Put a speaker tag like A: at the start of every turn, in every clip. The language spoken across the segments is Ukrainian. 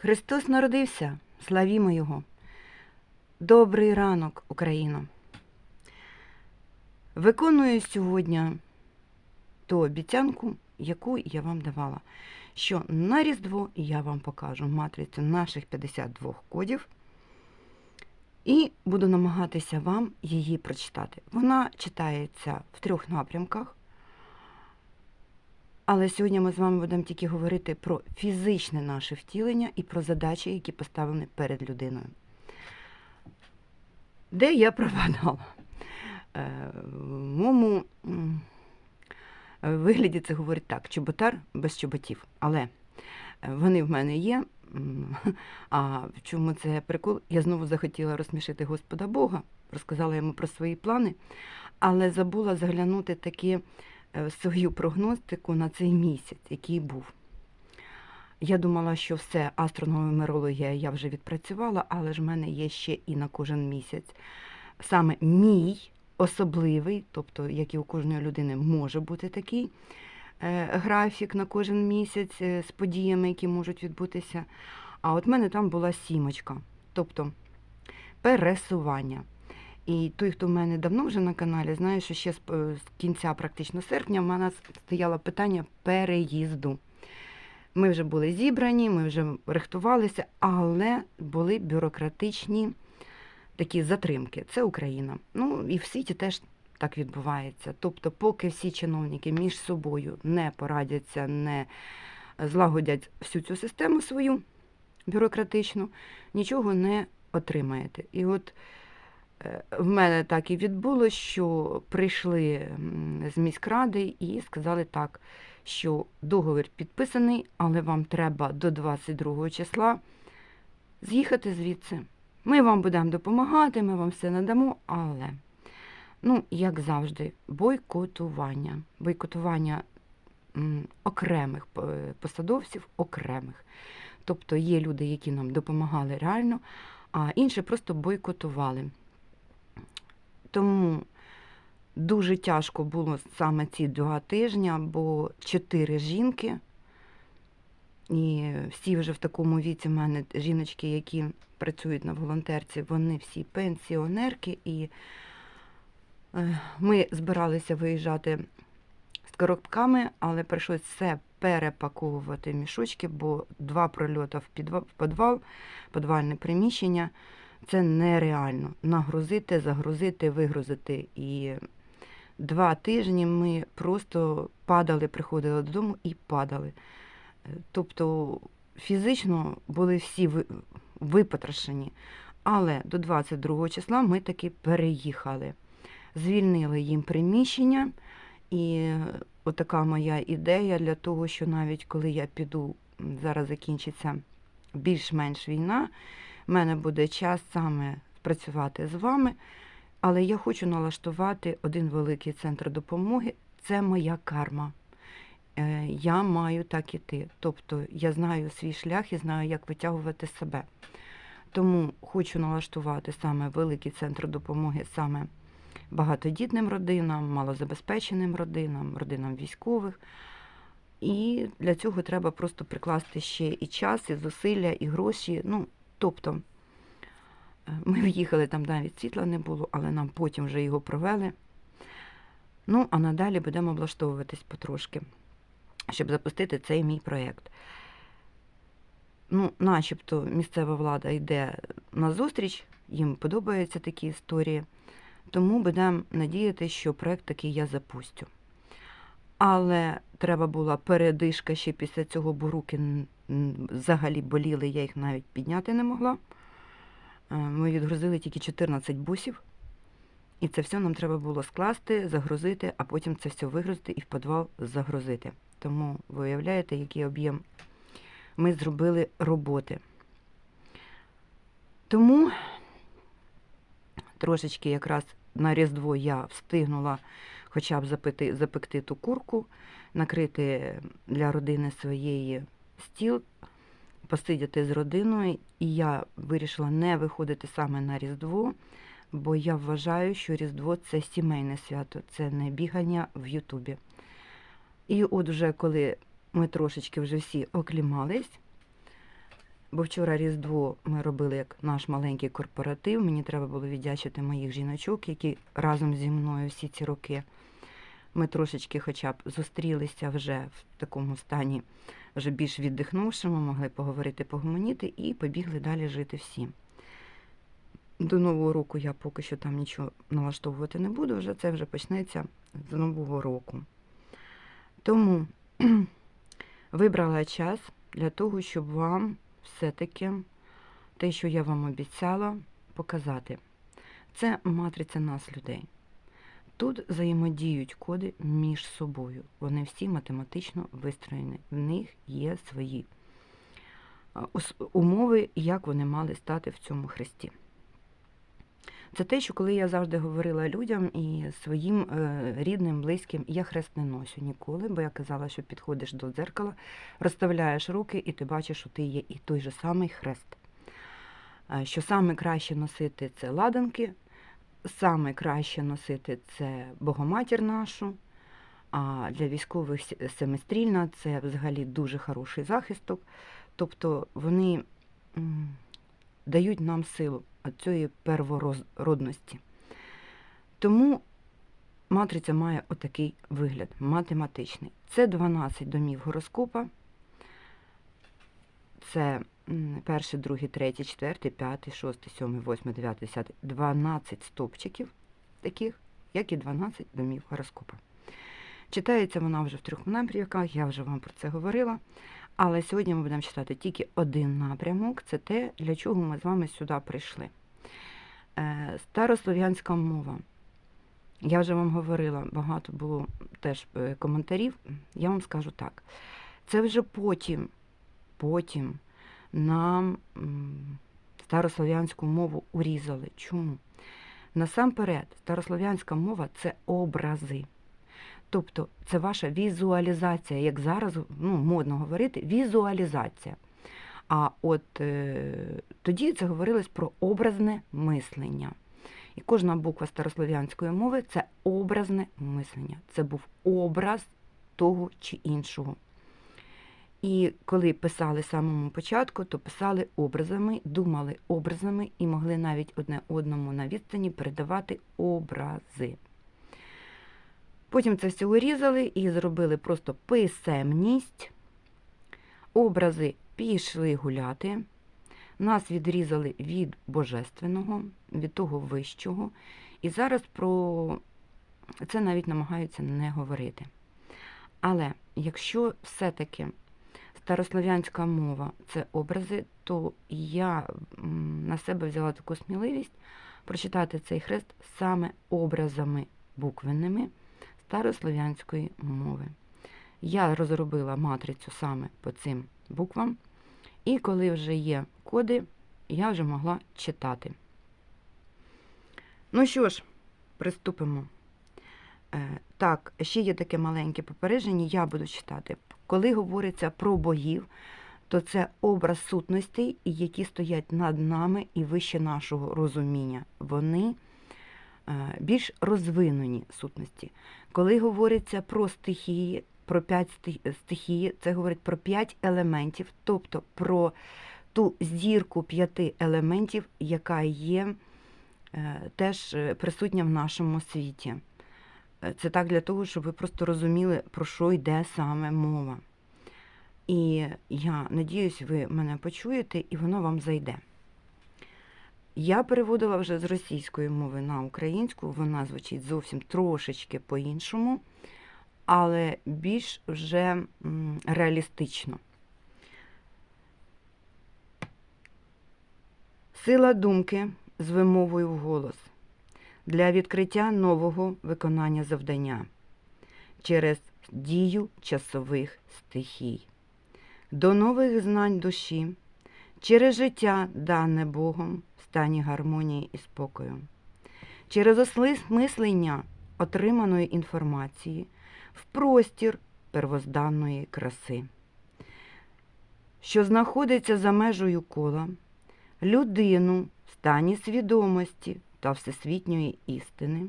A: Христос народився, славімо Його. Добрий ранок, Україно. Виконую сьогодні ту обіцянку, яку я вам давала, що на Різдво я вам покажу матрицю наших 52 кодів і буду намагатися вам її прочитати. Вона читається в трьох напрямках. Але сьогодні ми з вами будемо тільки говорити про фізичне наше втілення і про задачі, які поставлені перед людиною. Де я пропадала? Е, В моєму вигляді це говорить так: чоботар без чоботів. Але е, вони в мене є. А в чому це прикол? Я знову захотіла розсмішити Господа Бога, розказала йому про свої плани, але забула заглянути таки е, свою прогностику на цей місяць, який був. Я думала, що все, астрономерологія я вже відпрацювала, але ж в мене є ще і на кожен місяць. Саме мій особливий, тобто, як і у кожної людини може бути такий е, графік на кожен місяць е, з подіями, які можуть відбутися. А от в мене там була сімочка, тобто пересування. І той, хто в мене давно вже на каналі, знає, що ще з е, кінця практично серпня в мене стояло питання переїзду. Ми вже були зібрані, ми вже рихтувалися, але були бюрократичні такі затримки. Це Україна. Ну і в світі теж так відбувається. Тобто, поки всі чиновники між собою не порадяться, не злагодять всю цю систему свою бюрократичну, нічого не отримаєте. І от в мене так і відбулося, що прийшли з міськради і сказали так, що договір підписаний, але вам треба до 22 числа з'їхати звідси. Ми вам будемо допомагати, ми вам все надамо, але, ну, як завжди, бойкотування. Бойкотування окремих е, посадовців, окремих. Тобто є люди, які нам допомагали реально, а інші просто бойкотували. Тому дуже тяжко було саме ці два тижні, бо чотири жінки, і всі вже в такому віці в мене жіночки, які працюють на волонтерці, вони всі пенсіонерки, і е, ми збиралися виїжджати з коробками, але прийшлося все перепаковувати мішочки, бо два прольоти в підва- в підвал, підвальне приміщення це нереально. Нагрузити, загрузити, вигрузити. І два тижні ми просто падали, приходили додому і падали. Е, Тобто фізично були всі ви- випотрошені. Але до 22 числа ми таки переїхали. Звільнили їм приміщення. І отака моя ідея для того, що навіть коли я піду, зараз закінчиться більш-менш війна, в мене буде час саме працювати з вами. Але я хочу налаштувати один великий центр допомоги. Це моя карма. Е, Я маю так іти. Тобто я знаю свій шлях і знаю, як витягувати себе. Тому хочу налаштувати саме великий центр допомоги саме багатодітним родинам, малозабезпеченим родинам, родинам військових. І для цього треба просто прикласти ще і час, і зусилля, і гроші. Ну, тобто, е, ми в'їхали, там навіть світла не було, але нам потім вже його провели. Ну, а надалі будемо облаштовуватись потрошки, щоб запустити цей мій проєкт. Ну, начебто місцева влада йде на зустріч, їм подобаються такі історії. Тому будемо надіятися, що проєкт такий я запустю. Але треба була передишка ще після цього, бо руки взагалі боліли, я їх навіть підняти не могла. Е, Ми відгрузили тільки 14 бусів, і це все нам треба було скласти, загрузити, а потім це все вигрузити і в підвал загрузити. Тому ви уявляєте, який об'єм ми зробили роботи. Тому трошечки якраз на Різдво я встигнула хоча б запити, запекти ту курку, накрити для родини своєї стіл, посидіти з родиною. І я вирішила не виходити саме на Різдво, бо я вважаю, що Різдво це сімейне свято, це не бігання в Ютубі. І от вже коли ми трошечки вже всі оклімались, Бо вчора Різдво ми робили як наш маленький корпоратив. Мені треба було віддячити моїх жіночок, які разом зі мною всі ці роки. Ми трошечки хоча б зустрілися вже в такому стані, вже більш віддихнувшому, могли поговорити, погомоніти і побігли далі жити всі. До Нового року я поки що там нічого налаштовувати не буду, вже це вже почнеться з Нового року. Тому вибрала час для того, щоб вам все-таки те, що я вам обіцяла, показати. Це матриця нас, людей. Тут взаємодіють коди між собою. Вони всі математично вистроєні. В них є свої умови, як вони мали стати в цьому хресті. Це те, що коли я завжди говорила людям і своїм е, рідним, близьким, я хрест не носю ніколи, бо я казала, що підходиш до дзеркала, розставляєш руки, і ти бачиш, що ти є і той же самий хрест. Е, Що саме краще носити це ладанки, саме краще носити це Богоматір нашу, а для військових с- семистрільна це взагалі дуже хороший захисток. Тобто вони дають нам силу цієї первородності. Тому матриця має отакий вигляд математичний. Це 12 домів гороскопа. Це перший, другий, третій, четвертий, п'ятий, шостий, сьомий, восьмий, дев'ятий, десятий, 12 стовпчиків таких, як і 12 домів гороскопа. Читається вона вже в трьох напрямках, я вже вам про це говорила. Але сьогодні ми будемо читати тільки один напрямок це те, для чого ми з вами сюди прийшли. Е, Старослов'янська мова. Я вже вам говорила, багато було теж е, коментарів. Я вам скажу так. Це вже потім, потім нам старослов'янську мову урізали. Чому? Насамперед, старослов'янська мова це образи. Тобто це ваша візуалізація, як зараз ну, модно говорити, візуалізація. А от е, тоді це говорилось про образне мислення. І кожна буква старослов'янської мови це образне мислення. Це був образ того чи іншого. І коли писали самому початку, то писали образами, думали образами і могли навіть одне одному на відстані передавати образи. Потім це все урізали і зробили просто писемність. Образи пішли гуляти. Нас відрізали від божественного, від того вищого. І зараз про це навіть намагаються не говорити. Але якщо все-таки старослов'янська мова це образи, то я на себе взяла таку сміливість прочитати цей хрест саме образами буквенними старослов'янської мови. Я розробила матрицю саме по цим буквам, і коли вже є коди, я вже могла читати. Ну що ж, приступимо. Е, Так, ще є таке маленьке попередження, я буду читати. Коли говориться про богів, то це образ сутностей, які стоять над нами і вище нашого розуміння. Вони більш розвинені сутності. Коли говориться про стихії, про п'ять стихії, це говорить про п'ять елементів, тобто про ту зірку п'яти елементів, яка є е, теж е, присутня в нашому світі. Е, Це так для того, щоб ви просто розуміли, про що йде саме мова. І я надіюсь, ви мене почуєте і воно вам зайде. Я переводила вже з російської мови на українську, вона звучить зовсім трошечки по-іншому, але більш вже реалістично. Сила думки з вимовою вголос для відкриття нового виконання завдання через дію часових стихій, до нових знань душі, через життя, дане Богом в стані гармонії і спокою, через осмислення отриманої інформації в простір первозданної краси, що знаходиться за межею кола, людину в стані свідомості та всесвітньої істини,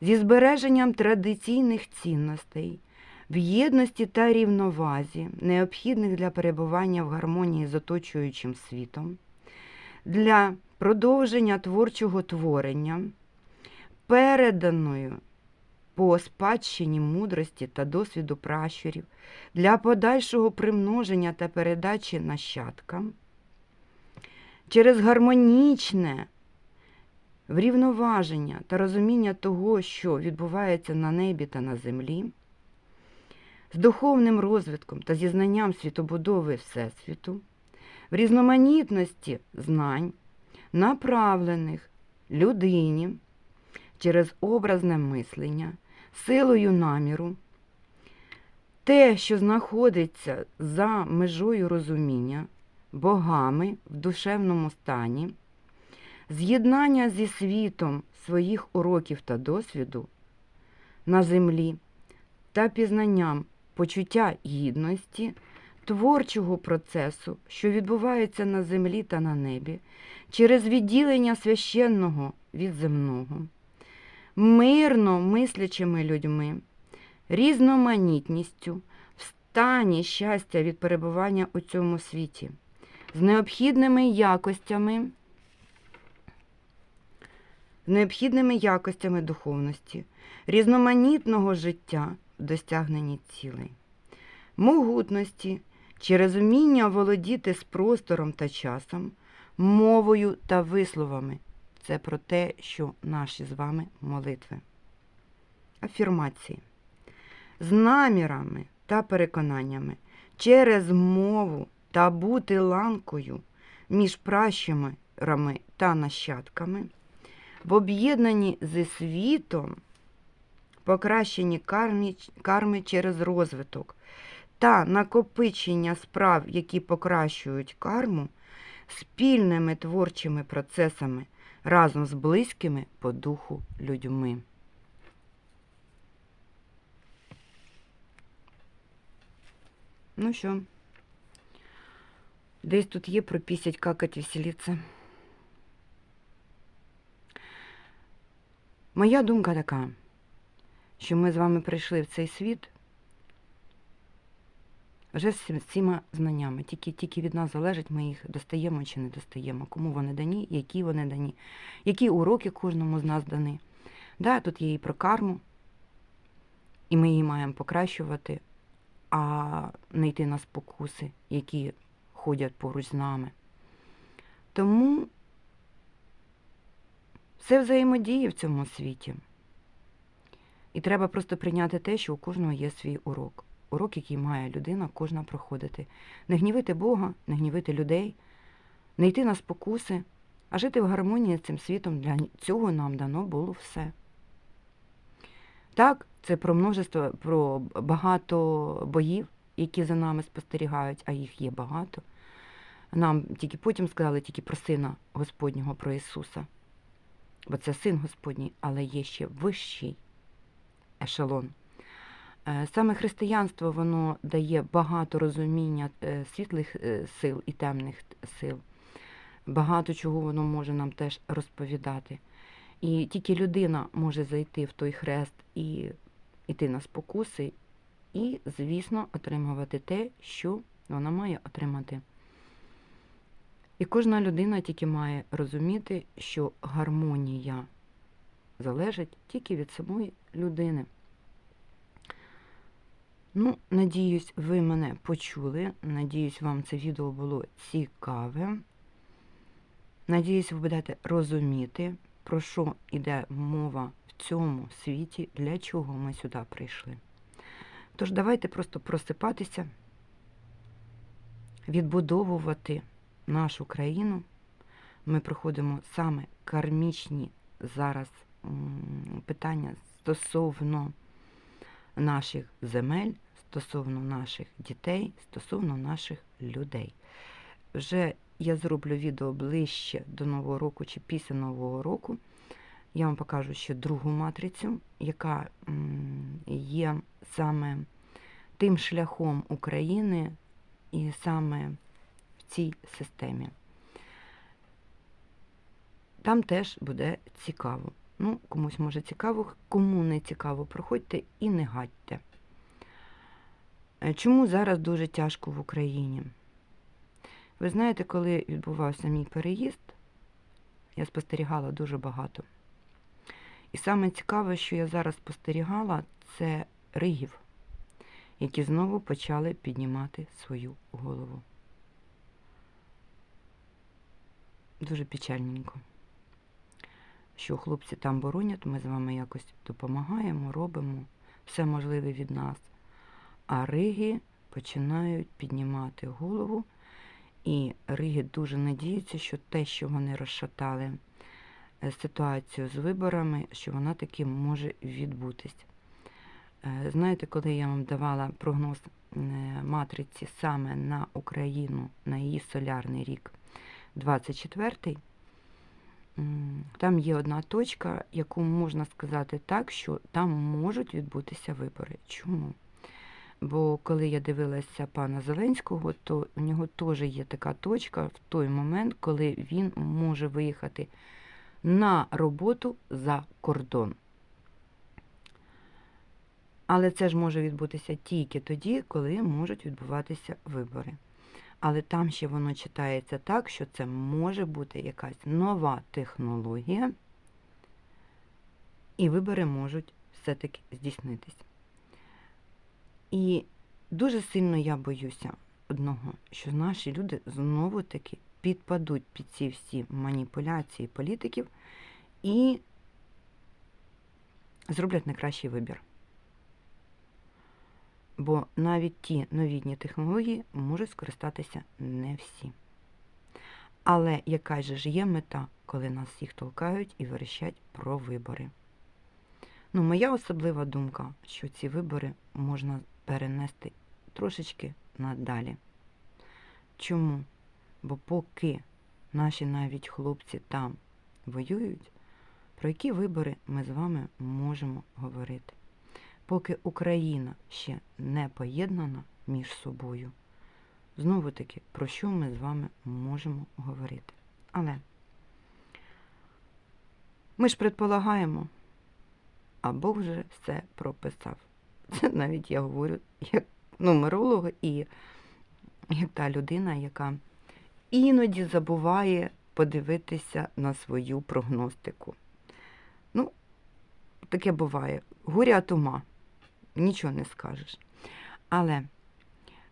A: зі збереженням традиційних цінностей, в єдності та рівновазі, необхідних для перебування в гармонії з оточуючим світом, для продовження творчого творення, переданою по спадщині мудрості та досвіду пращурів, для подальшого примноження та передачі нащадкам, через гармонічне врівноваження та розуміння того, що відбувається на небі та на землі, з духовним розвитком та зі знанням світобудови Всесвіту, в різноманітності знань, направлених людині через образне мислення, силою наміру, те, що знаходиться за межою розуміння, богами в душевному стані, з'єднання зі світом своїх уроків та досвіду на землі та пізнанням почуття гідності, творчого процесу, що відбувається на землі та на небі, через відділення священного від земного, мирно мислячими людьми, різноманітністю, в стані щастя від перебування у цьому світі, з необхідними якостями, з необхідними якостями духовності, різноманітного життя в досягненні цілей, могутності через вміння володіти з простором та часом, мовою та висловами. Це про те, що наші з вами молитви. Афірмації. З намірами та переконаннями через мову та бути ланкою між пращами та нащадками, в об'єднанні зі світом, покращенні кармі, карми через розвиток та накопичення справ, які покращують карму, спільними творчими процесами разом з близькими по духу людьми. Ну що, десь тут є про пісять, какать, веселіться. Моя думка така, що ми з вами прийшли в цей світ вже з всіма знаннями. Тільки, тільки від нас залежить, ми їх достаємо чи не достаємо, кому вони дані, які вони дані, які уроки кожному з нас дані. Да, тут є і про карму, і ми її маємо покращувати, а не йти на спокуси, які ходять поруч з нами. Тому все взаємодіє в цьому світі. І треба просто прийняти те, що у кожного є свій урок. Урок, який має людина, кожна проходити. Не гнівити Бога, не гнівити людей, не йти на спокуси, а жити в гармонії з цим світом. Для цього нам дано було все. Так, це про множество, про багато боїв, які за нами спостерігають, а їх є багато. Нам тільки потім сказали тільки про Сина Господнього, про Ісуса. Бо це син Господній, але є ще вищий ешелон. Саме християнство воно дає багато розуміння е, світлих е, сил і темних сил. Багато чого воно може нам теж розповідати. І тільки людина може зайти в той хрест і йти на спокуси, і, звісно, отримувати те, що вона має отримати. І кожна людина тільки має розуміти, що гармонія залежить тільки від самої людини. Ну, надіюсь, ви мене почули. Надіюсь, вам це відео було цікаве. Надіюсь, ви будете розуміти, про що йде мова в цьому світі, для чого ми сюди прийшли. Тож, давайте просто просипатися, відбудовувати нашу країну. Ми проходимо саме кармічні зараз питання стосовно наших земель, стосовно наших дітей, стосовно наших людей. Вже я зроблю відео ближче до Нового року чи після Нового року. Я вам покажу ще другу матрицю, яка є саме тим шляхом України і саме в цій системі. Там теж буде цікаво. Ну, комусь може цікаво, кому не цікаво, проходьте і не гадьте. Е, Чому зараз дуже тяжко в Україні? Ви знаєте, коли відбувався мій переїзд, я спостерігала дуже багато. І саме цікаве, що я зараз спостерігала, це ригів, які знову почали піднімати свою голову. Дуже печальненько, що хлопці там боронять, ми з вами якось допомагаємо, робимо все можливе від нас. А риги починають піднімати голову, і риги дуже надіються, що те, що вони розшатали е, ситуацію з виборами, що вона таки може відбутись. Е, Знаєте, коли я вам давала прогноз е, матриці саме на Україну, на її солярний рік 24-й, там є одна точка, яку можна сказати так, що там можуть відбутися вибори. Чому? Бо коли я дивилася пана Зеленського, то у нього теж є така точка в той момент, коли він може виїхати на роботу за кордон. Але це ж може відбутися тільки тоді, коли можуть відбуватися вибори. Але там ще воно читається так, що це може бути якась нова технологія, і вибори можуть все-таки здійснитись. І дуже сильно я боюся одного, що наші люди знову таки підпадуть під ці всі маніпуляції політиків і зроблять найкращий вибір. Бо навіть ті новітні технології можуть скористатися не всі. Але яка ж є мета, коли нас всіх толкають і верещать про вибори? Ну, моя особлива думка, що ці вибори можна перенести трошечки надалі. Чому? Бо поки наші навіть хлопці там воюють, про які вибори ми з вами можемо говорити? Поки Україна ще не поєднана між собою, знову таки, про що ми з вами можемо говорити? Але ми ж предполагаємо, а Бог вже все прописав. Це навіть я говорю як нумеролог і як та людина, яка іноді забуває подивитися на свою прогностику. Ну, таке буває. Горя от нічого не скажеш. Але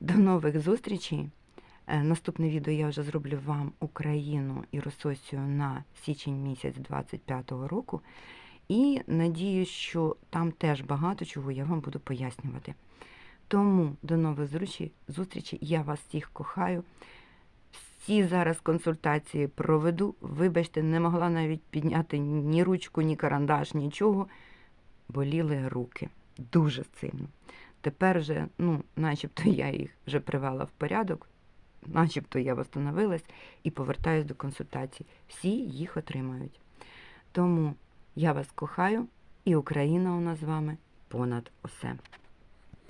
A: до нових зустрічей. Е, Наступне відео я вже зроблю вам Україну і Рососію на січень місяць 25-го року. І надіюсь, що там теж багато чого я вам буду пояснювати. Тому до нових зустрічей. Я вас всіх кохаю. Всі зараз консультації проведу. Вибачте, не могла навіть підняти ні ручку, ні карандаш, нічого. Боліли руки дуже сильно. Тепер вже, ну, начебто я їх вже привела в порядок, начебто я встановилась і повертаюсь до консультацій. Всі їх отримають. Тому я вас кохаю, і Україна у нас з вами понад усе.